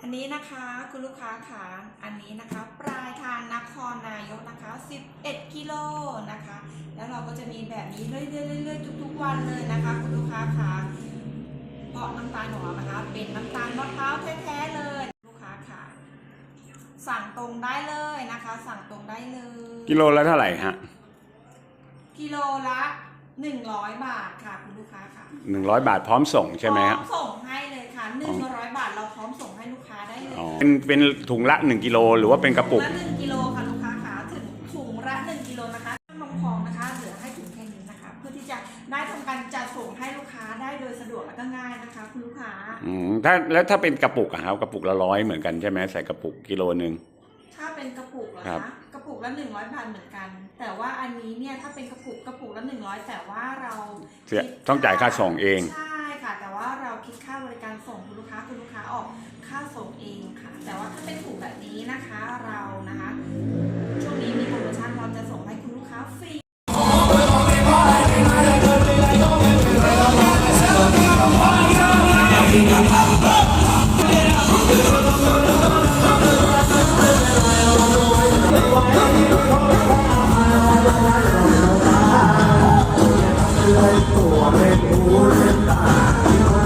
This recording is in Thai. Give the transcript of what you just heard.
อันนี้นะคะคุณลูกค้าค่ะอันนี้นะคะปลายทางนครนายกนะคะ 11 กิโลนะคะ แล้วเราก็จะมีแบบนี้เรื่อยๆเรื่อยๆทุกๆวันเลยนะคะ คุณลูกค้าค่ะเพราะน้ำตาลของเรานะคะ เป็นน้ำตาลมะพร้าวแท้ๆเลย ลูกค้าค่ะสั่งตรงได้เลยนะคะ สั่งตรงได้เลย กิโลละเท่าไหร่ฮะกิโลละ 100 บาทค่ะคุณลูกค้าค่ะหนึ่งร้อยบาทพร้อมส่งใช่ไหมพร้ฮะอมส่งให้เลย ให้ลูกค้าได้เลยอ๋อเป็นเป็นถุงละหนึ่งกิโลหรือว่าเป็นกระปุกถุงละหนึ่งกิโลค่ะลูกค้าค่ะถึงถุงละหนึ่งกิโลนะคะนมพองนะคะ เหลือให้ถุงแค่นี้นะคะ เพื่อที่จะได้ทำการจัดส่งให้ลูกค้าได้โดยสะดวกและก็ง่ายนะคะ คุณลูกค้า อืมถ้าแล้วถ้าเป็นกระปุกอะครับกระปุกละร้อยเหมือนกันใช่ไหมใส่กระปุกกิโลหนึ่ง ถ้าเป็นกระปุกเหรอครัคะบกระปุกละ100บาทเหมือนกัน แต่ว่าอันนี้เนี่ยถ้าเป็นกระปุกกระปุกละ100แต่ว่าเราเสียคิดต้องจ่ายค่าส่งเอง ใช่ค่ะ แต่ว่าเราคิดค่าบริการส่งคุณ 我们不能罢。